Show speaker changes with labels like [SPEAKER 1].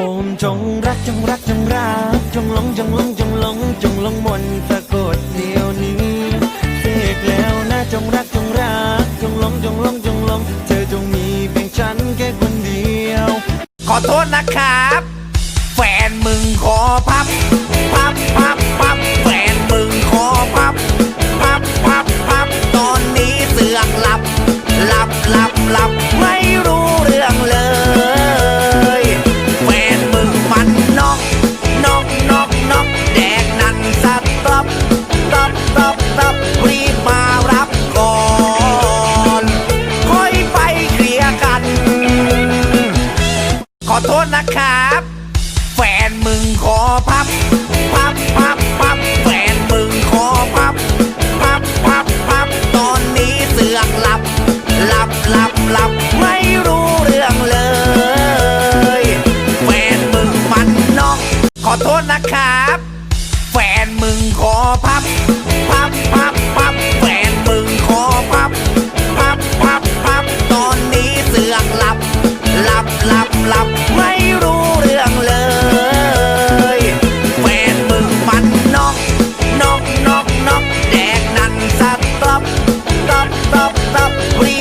[SPEAKER 1] โอมจงรักจงรักจงรักจงหลงจงหลงจงหลงจงหลงมนต์สะกดเดียวนี้เสกแล้วนะจงรักจงรักจงหลงจงหลงจงหลงเธอจงมีเพียงฉันแค่คนเดียว
[SPEAKER 2] ขอโทษนะครับ แฟนมึงขอพับพับพับพับแฟนมึงขอพับพับพับพับตอนนี้เสือกหลับหลับหลับหลับไม่ ขอโทษนะครับ แฟนมึงขอพับ พับพับพับแฟนมึงขอพับ พับพับพับตอนนี้เสือกหลับ หลับหลับหลับไม่รู้เรื่องเลย แฟนมึงมันนอก ขอโทษนะครับ แฟนมึงขอพับ พับพับพับแฟนมึงขอพับ พับพับพับตอนนี้เสือกหลับ หลับหลับ หลับไม่รู้เรื่องเลยแฟนมึงมันนกนกนกนกแดกนั่นสต๊อปตบอปตบตบอปรี